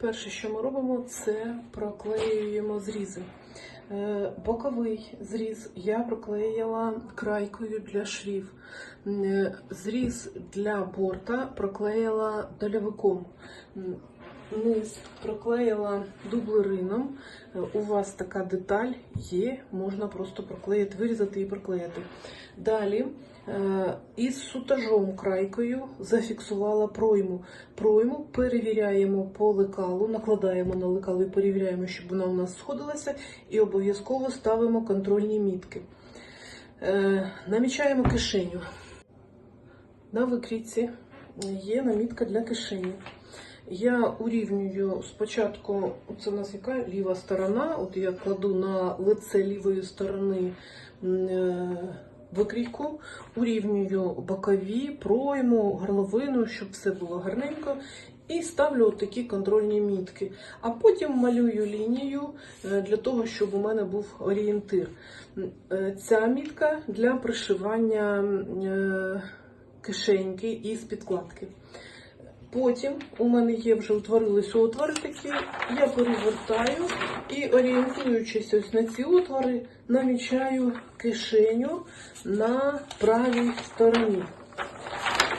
Перше, що ми робимо, це проклеюємо зрізи. Е, Боковий зріз я проклеїла крайкою для швів. Е, Зріз для борта проклеїла дольовиком. Низ проклеїла дублерином. Е, У вас така деталь є, можна просто проклеїти, вирізати і проклеїти. Далі е, із сутажом крайкою зафіксувала пройму. Пройму перевіряємо по лекалу, накладаємо на лекало і перевіряємо, щоб вона у нас сходилася, і обов'язково ставимо контрольні мітки. Е, Намічаємо кишеню. На викрійці є намітка для кишені. Я урівнюю спочатку, це у нас яка ліва сторона, от я кладу на лице лівої сторони е, викрійку, урівнюю бокові, пройму, горловину, щоб все було гарненько. І ставлю такі контрольні мітки. А потім малюю лінію е, для того, щоб у мене був орієнтир. Е, Ця мітка для пришивання кишеньки із підкладки. Потім у мене є вже утворилися отвори такі, я перевертаю і орієнтуючись ось на ці отвори, намічаю кишеню на правій стороні.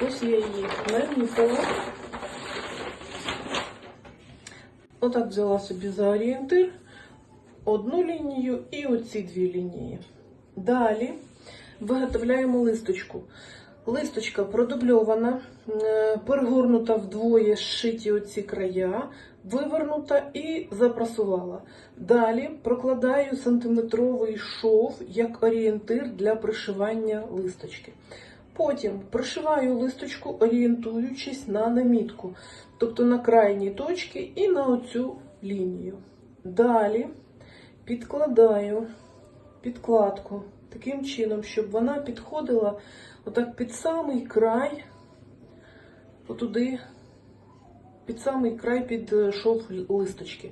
Ось я її намітила. Отак взяла собі за орієнтир одну лінію і оці дві лінії. Далі виготовляємо листочку. Листочка продубльована, е, перегорнута вдвоє, зшиті оці края, вивернута і запрасувала. Далі прокладаю сантиметровий шов як орієнтир для пришивання листочки. Потім пришиваю листочку, орієнтуючись на намітку, тобто на крайні точки і на оцю лінію. Далі підкладаю підкладку таким чином, щоб вона підходила отак під самий край, отуди, під самий край під е, шов листочки.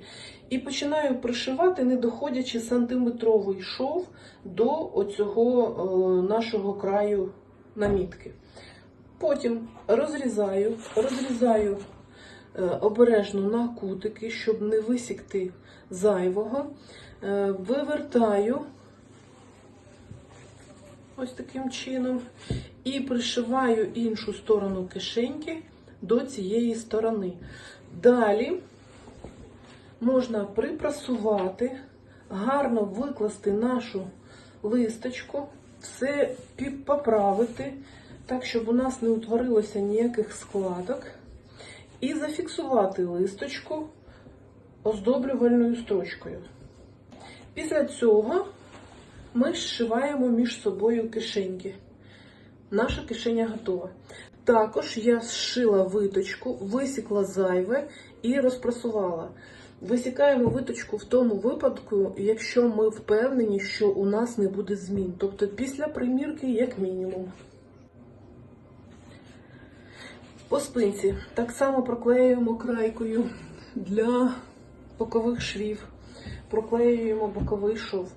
І починаю пришивати, не доходячи сантиметровий шов до оцього е, нашого краю намітки. Потім розрізаю, розрізаю е, обережно на кутики, щоб не висікти зайвого. Вивертаю ось таким чином і пришиваю іншу сторону кишеньки до цієї сторони. Далі можна припрасувати, гарно викласти нашу листочку, все поправити, так, щоб у нас не утворилося ніяких складок. І зафіксувати листочку оздоблювальною строчкою. Після цього ми зшиваємо між собою кишеньки. Наша кишеня готова. Також я зшила виточку, висікла зайве і розпрасувала. Висікаємо виточку в тому випадку, якщо ми впевнені, що у нас не буде змін. Тобто після примірки, як мінімум. По спинці так само проклеюємо крайкою для бокових швів. Проклеюємо боковий шов.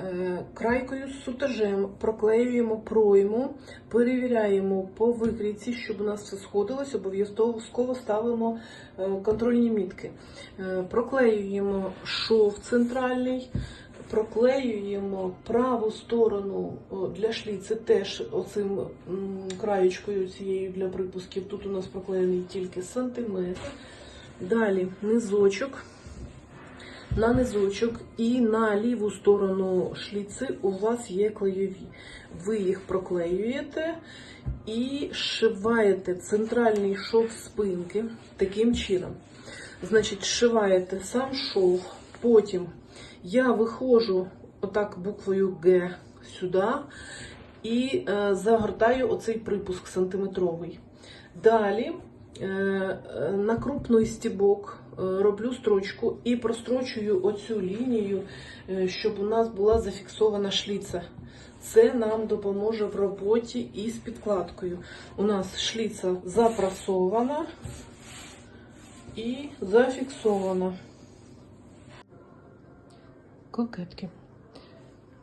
Е, Крайкою з сутажем проклеюємо пройму, перевіряємо по викрійці, щоб у нас все сходилось, обов'язково ставимо е, контрольні мітки. Е, Проклеюємо шов центральний, проклеюємо праву сторону для шліци теж оцим краєчкою цією для припусків. Тут у нас проклеєний тільки сантиметр. Далі низочок. На низочок і на ліву сторону шліци у вас є клейові. Ви їх проклеюєте і зшиваєте центральний шов спинки таким чином. Значить, зшиваєте сам шов, потім я виходжу отак буквою Г сюди і е, загортаю оцей припуск сантиметровий. Далі е, е, на крупний стібок роблю строчку і прострочую оцю лінію, е, щоб у нас була зафіксована шліця. Це нам допоможе в роботі із підкладкою. У нас шліця запрасована і зафіксована. Кокетки.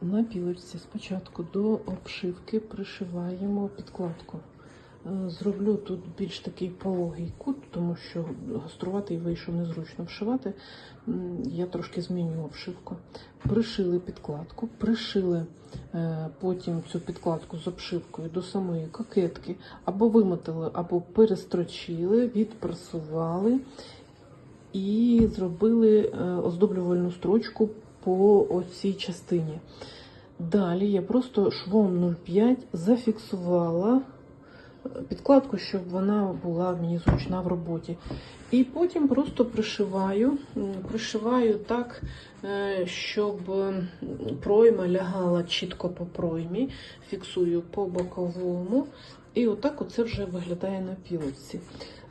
На пілочці спочатку до обшивки пришиваємо підкладку. Е, Зроблю тут більш такий пологий кут, тому що гострувати і вийшов незручно вшивати. Я трошки зміню обшивку. Пришили підкладку, пришили е, потім цю підкладку з обшивкою до самої кокетки, або вимотали, або перестрочили, відпрасували і зробили е, оздоблювальну строчку по оцій частині. Далі я просто швом 0,5 зафіксувала підкладку, щоб вона була мені зручна в роботі. І потім просто пришиваю, пришиваю так, е, щоб пройма лягала чітко по проймі, фіксую по боковому. І отак оце вже виглядає на пілочці.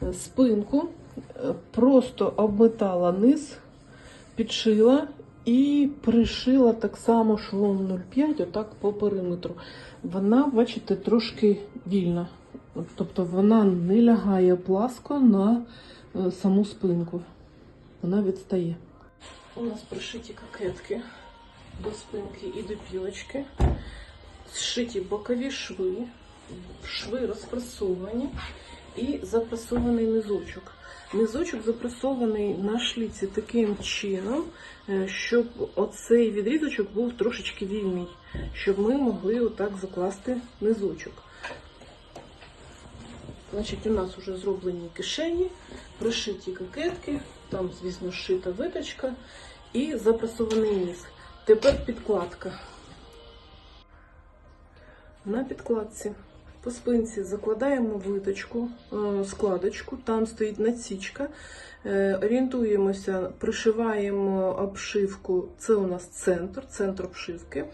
Е, Спинку е, просто обметала низ, підшила і пришила так само швом 0,5, отак по периметру. Вона, бачите, трошки вільна. Тобто вона не лягає пласко на е, саму спинку. Вона відстає. У нас пришиті кокетки до спинки і до пілочки. Зшиті бокові шви, шви розпресовані і запресований низочок. Низочок запресований на шліці таким чином, е, щоб оцей відрізочок був трошечки вільний, щоб ми могли отак закласти низочок. Значить, у нас вже зроблені кишені, пришиті кокетки, там, звісно, шита виточка і запресований низ. Тепер підкладка. На підкладці по спинці закладаємо виточку, е, складочку, там стоїть насічка. Е, Орієнтуємося, пришиваємо обшивку. Це у нас центр, центр обшивки.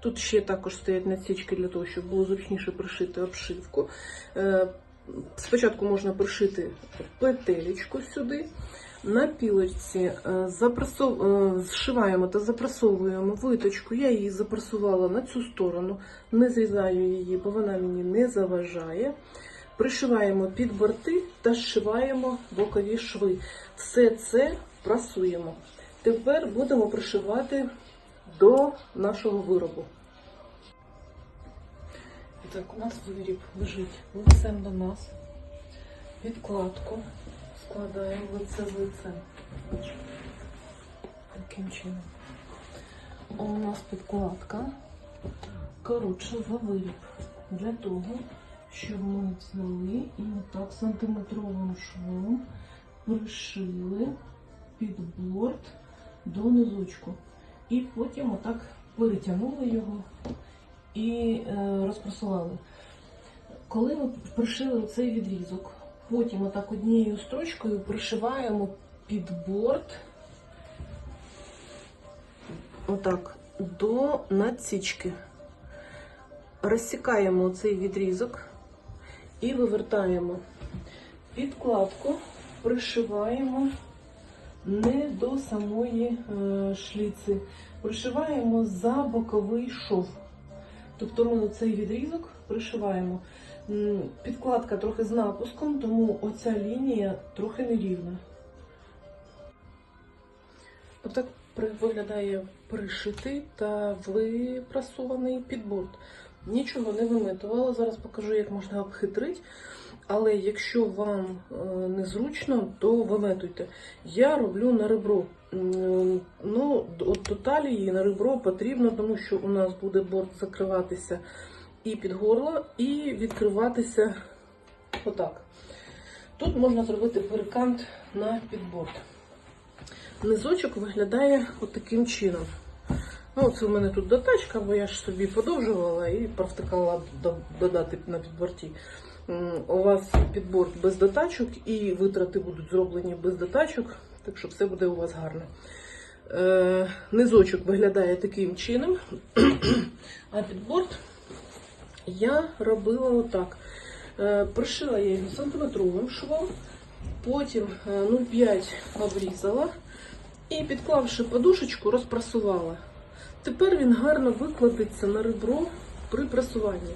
Тут ще також стоять насічки для того, щоб було зручніше пришити обшивку. Спочатку можна пришити петелечку сюди. На пілочці е, е, зшиваємо та запресовуємо виточку. Я її запресувала на цю сторону, не зрізаю її, бо вона мені не заважає. Пришиваємо під борти та зшиваємо бокові шви. Все це прасуємо. Тепер будемо пришивати до нашого виробу. Так, у нас виріб лежить лицем до нас. Підкладку складаємо лице в лице. Таким чином. У нас підкладка коротша за виріб. Для того, щоб ми взяли і отак сантиметровим швом пришили під борт до низочку. І потім отак перетягнули його і е, розпресували. Коли ми пришили цей відрізок, потім отак однією строчкою пришиваємо під борт отак до надсічки. Розсікаємо цей відрізок і вивертаємо підкладку, пришиваємо не до самої е, шліци, пришиваємо за боковий шов. Тобто ми цей відрізок пришиваємо. Підкладка трохи з напуском, тому оця лінія трохи нерівна. Отак виглядає пришитий та випрасований підборд. Нічого не вимитувала. Зараз покажу, як можна обхитрити. Але якщо вам е, незручно, то виметуйте. Я роблю на ребро. Ну, от талії на ребро потрібно, тому що у нас буде борт закриватися і під горло, і відкриватися отак. Тут можна зробити перекант на підборт. Низочок виглядає от таким чином. Ну, це в мене тут дотачка, бо я ж собі подовжувала і провтикала додати на підборті. У вас підборт без дотачок і витрати будуть зроблені без дотачок, так що все буде у вас гарно. Е, низочок виглядає таким чином, а підборт я робила отак. Е, пришила я його сантиметровим швом, потім е, 0,5 обрізала і, підклавши подушечку, розпрасувала. Тепер він гарно викладеться на ребро при прасуванні.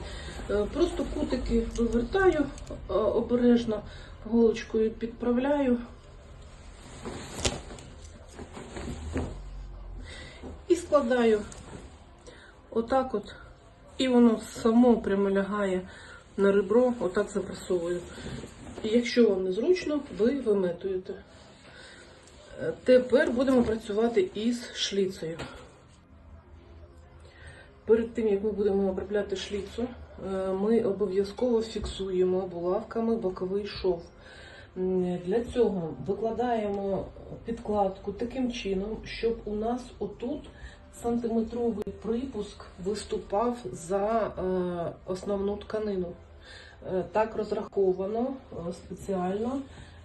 Е, Просто кутики вивертаю е, обережно, голочкою підправляю. І складаю отак от, і воно само прямо лягає на ребро отак запресовую. Якщо вам незручно, ви виметуєте. Е, Тепер будемо працювати із шліцею. Перед тим, як ми будемо обробляти шліцу, ми обов'язково фіксуємо булавками боковий шов. Для цього викладаємо підкладку таким чином, щоб у нас отут сантиметровий припуск виступав за е, основну тканину. Е, Так розраховано е, спеціально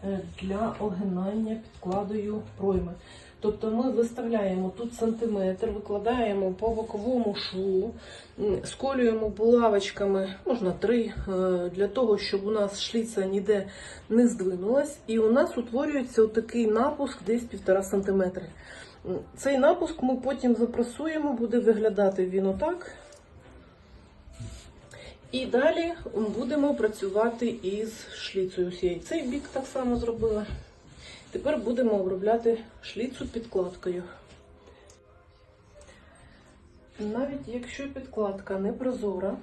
е, для огинання підкладою пройми. Тобто ми виставляємо тут сантиметр, викладаємо по боковому шву, сколюємо булавочками, можна три, е, для того, щоб у нас шліця ніде не здвинулась, і у нас утворюється такий напуск десь півтора сантиметри. Цей напуск ми потім запресуємо, буде виглядати він отак. І далі будемо працювати із шліцею. Цей бік так само зробила. Тепер будемо обробляти шліцу підкладкою. Навіть якщо підкладка не прозора,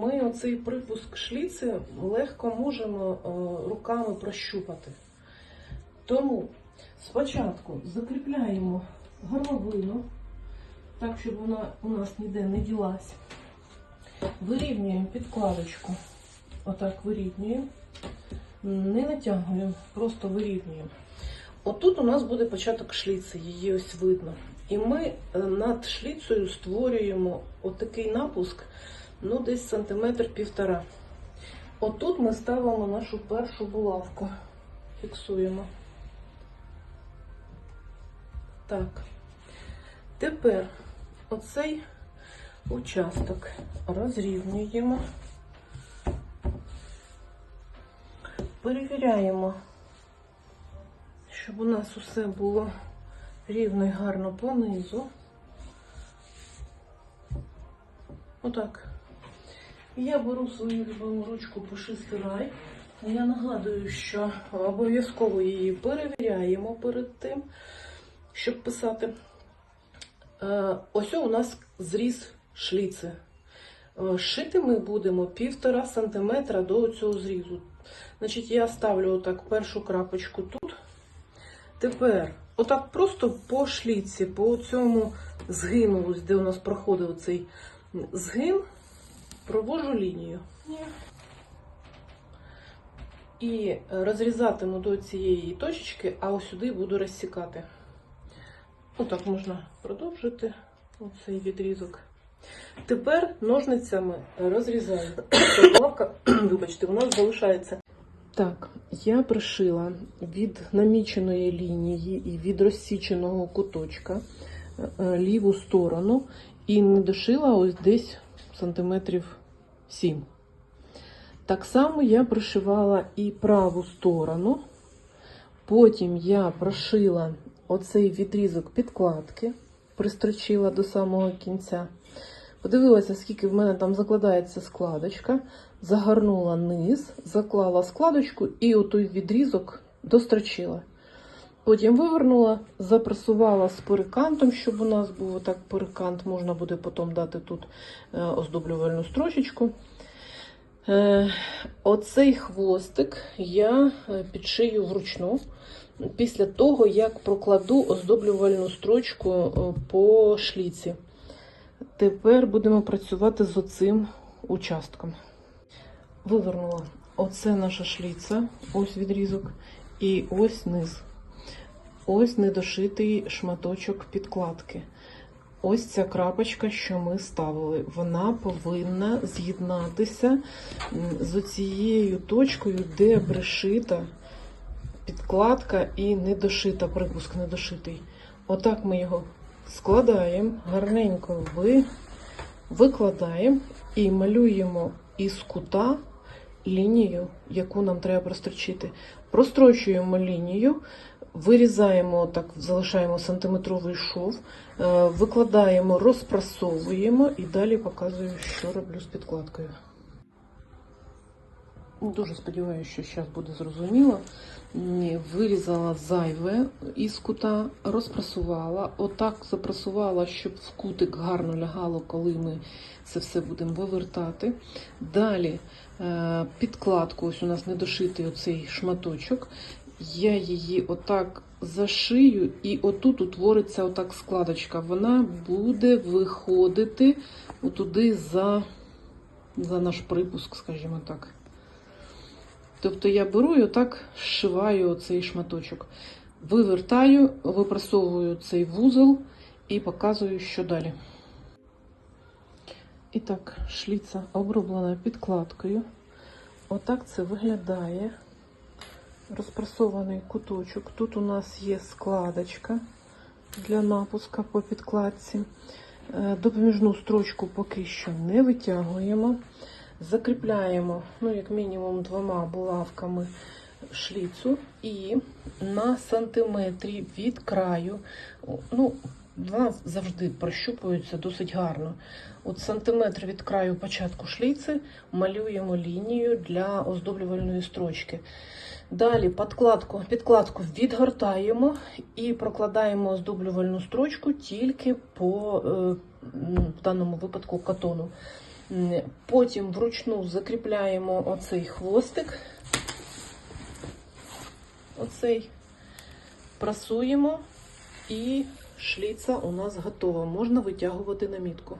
ми оцей припуск шліци легко можемо е, руками прощупати. Тому спочатку закріпляємо горловину, так, щоб вона у нас ніде не ділась. Вирівнюємо підкладочку. Отак вирівнюємо. Не натягуємо, просто вирівнюємо. Отут у нас буде початок шліци, її ось видно. І ми е, над шліцею створюємо отакий напуск, ну десь сантиметр півтора. Отут ми ставимо нашу першу булавку. Фіксуємо. Так. Тепер оцей участок розрівнюємо. Перевіряємо, щоб у нас усе було рівно і гарно понизу. Отак. Я беру свою любиму ручку пушистий рай. Я нагадую, що обов'язково її перевіряємо перед тим, щоб писати. Е, Ось у нас зріз шліци. Е, Шити ми будемо півтора сантиметра до цього зрізу. Значить, я ставлю отак першу крапочку тут. Тепер, отак просто по шліці, по цьому згину, ось де у нас проходив цей згин, провожу лінію. І розрізатиму до цієї точечки, а ось сюди буду розсікати. Отак можна продовжити оцей відрізок. Тепер ножницями розрізаю. Лавка, вибачте, у нас залишається. Так, я пришила від наміченої лінії і від розсіченого куточка е, ліву сторону і не дошила ось десь сантиметрів 7. Так само я пришивала і праву сторону. Потім я прошила оцей відрізок підкладки, пристрочила до самого кінця. Подивилася, скільки в мене там закладається складочка, загорнула низ, заклала складочку і отой відрізок дострочила. Потім вивернула, запресувала з перекантом, щоб у нас був отак перекант, можна буде потім дати тут е, оздоблювальну строчечку. Е, Оцей хвостик я е, підшию вручну після того, як прокладу оздоблювальну строчку е, по шліці. Тепер будемо працювати з оцим участком. Вивернула. Оце наша шліця, ось відрізок, і ось низ. Ось недошитий шматочок підкладки. Ось ця крапочка, що ми ставили, вона повинна з'єднатися з цією точкою, де пришита підкладка і недошита, припуск недошитий. Отак ми його складаємо, гарненько ви, викладаємо і малюємо із кута лінію, яку нам треба прострочити. Прострочуємо лінію, вирізаємо, так, залишаємо сантиметровий шов, е, викладаємо, розпрасовуємо і далі показую, що роблю з підкладкою. Дуже сподіваюся, що зараз буде зрозуміло. Вирізала зайве із кута, розпрасувала. Отак запрасувала, щоб в кутик гарно лягало, коли ми це все будемо вивертати. Далі е, підкладку, ось у нас недошитий оцей шматочок. Я її отак зашию, і отут утвориться отак складочка. Вона буде виходити отуди за, за наш припуск, скажімо так. Тобто я беру і отак зшиваю цей шматочок. Вивертаю, випрасовую цей вузол і показую, що далі. І так, шліця оброблена підкладкою. Отак це виглядає. Розпрасований куточок. Тут у нас є складочка для напуска по підкладці. Е, Допоміжну строчку поки що не витягуємо. Закріпляємо, ну, як мінімум, двома булавками шліцу і на сантиметрі від краю, ну, вона завжди прощупується досить гарно. От сантиметр від краю початку шліци малюємо лінію для оздоблювальної строчки. Далі підкладку, підкладку відгортаємо і прокладаємо оздоблювальну строчку тільки по, е, в даному випадку, катону. Потім вручну закріпляємо оцей хвостик. Оцей прасуємо і шліца у нас готова. Можна витягувати намітку.